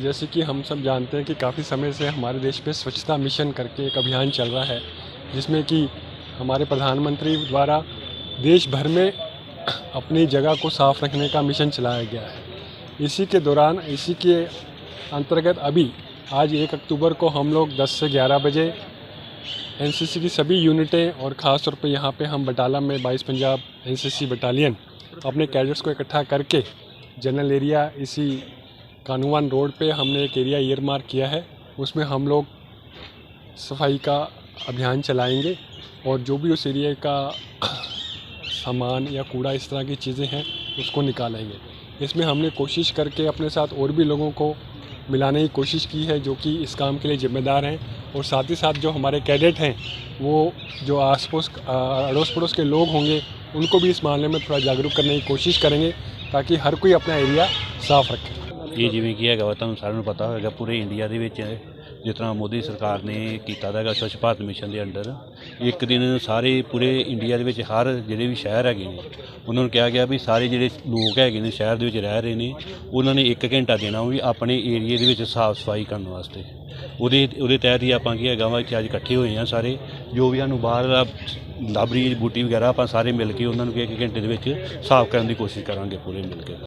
जैसे कि हम सब जानते हैं कि काफ़ी समय से हमारे देश में स्वच्छता मिशन करके एक अभियान चल रहा है, जिसमें कि हमारे प्रधानमंत्री द्वारा देश भर में अपनी जगह को साफ़ रखने का मिशन चलाया गया है। इसी के दौरान, इसी के अंतर्गत अभी, आज एक अक्टूबर को हम लोग 10 से 11 बजे एनसीसी की सभी यूनिटें और ख़ास तौर पे यहाँ पे हम बटाला में बाईस पंजाब एनसीसी बटालियन अपने कैडेट्स को इकट्ठा करके जनरल एरिया, इसी कानून रोड पे हमने एक एरिया ईयर मार्क किया है। उसमें हम लोग सफ़ाई का अभियान चलाएँगे और जो भी उस एरिया का सामान या कूड़ा इस तरह की चीज़ें हैं, उसको निकालेंगे। इसमें हमने कोशिश करके अपने साथ और भी लोगों को मिलाने की कोशिश की है, जो कि इस काम के लिए जिम्मेदार हैं। और साथ ही साथ जो हमारे कैडेट हैं, वो जो आस पड़ोस अड़ोस पड़ोस के लोग होंगे, उनको भी इस मामले में थोड़ा जागरूक करने की कोशिश करेंगे, ताकि हर कोई अपना एरिया साफ़ रखे। ਇਹ ਜਿਵੇਂ ਕੀ ਹੈਗਾ ਵਾ, ਤੁਹਾਨੂੰ ਸਾਰਿਆਂ ਨੂੰ ਪਤਾ ਹੋਵੇਗਾ ਪੂਰੇ ਇੰਡੀਆ ਦੇ ਵਿੱਚ ਜਿਸ ਤਰ੍ਹਾਂ ਮੋਦੀ ਸਰਕਾਰ ਨੇ ਕੀਤਾ ਹੈਗਾ ਸਵੱਛ ਭਾਰਤ ਮਿਸ਼ਨ ਦੇ ਅੰਡਰ। ਇੱਕ ਦਿਨ ਸਾਰੇ ਪੂਰੇ ਇੰਡੀਆ ਦੇ ਵਿੱਚ ਹਰ ਜਿਹੜੇ ਵੀ ਸ਼ਹਿਰ ਹੈਗੇ ਨੇ, ਉਹਨਾਂ ਨੂੰ ਕਿਹਾ ਗਿਆ ਵੀ ਸਾਰੇ ਜਿਹੜੇ ਲੋਕ ਹੈਗੇ ਨੇ ਸ਼ਹਿਰ ਦੇ ਵਿੱਚ ਰਹਿ ਰਹੇ ਨੇ, ਉਹਨਾਂ ਨੇ 1 ਘੰਟਾ ਦੇਣਾ ਵੀ ਆਪਣੇ ਏਰੀਏ ਦੇ ਵਿੱਚ ਸਾਫ਼ ਸਫ਼ਾਈ ਕਰਨ ਵਾਸਤੇ। ਉਹਦੇ ਉਹਦੇ ਤਹਿਤ ਹੀ ਆਪਾਂ ਕੀ ਹੈਗਾ ਵਾ ਕਿ ਅੱਜ ਇਕੱਠੇ ਹੋਏ ਆ ਸਾਰੇ, ਜੋ ਵੀ ਸਾਨੂੰ ਬਾਹਰ ਦਾ ਲਾਬਰੀ, ਬੂਟੀ ਵਗੈਰਾ ਆਪਾਂ ਸਾਰੇ ਮਿਲ ਕੇ ਉਹਨਾਂ ਨੂੰ ਕਿ ਇੱਕ ਘੰਟੇ ਦੇ ਵਿੱਚ ਸਾਫ਼ ਕਰਨ ਦੀ ਕੋਸ਼ਿਸ਼ ਕਰਾਂਗੇ ਪੂਰੇ ਮਿਲ ਕੇ।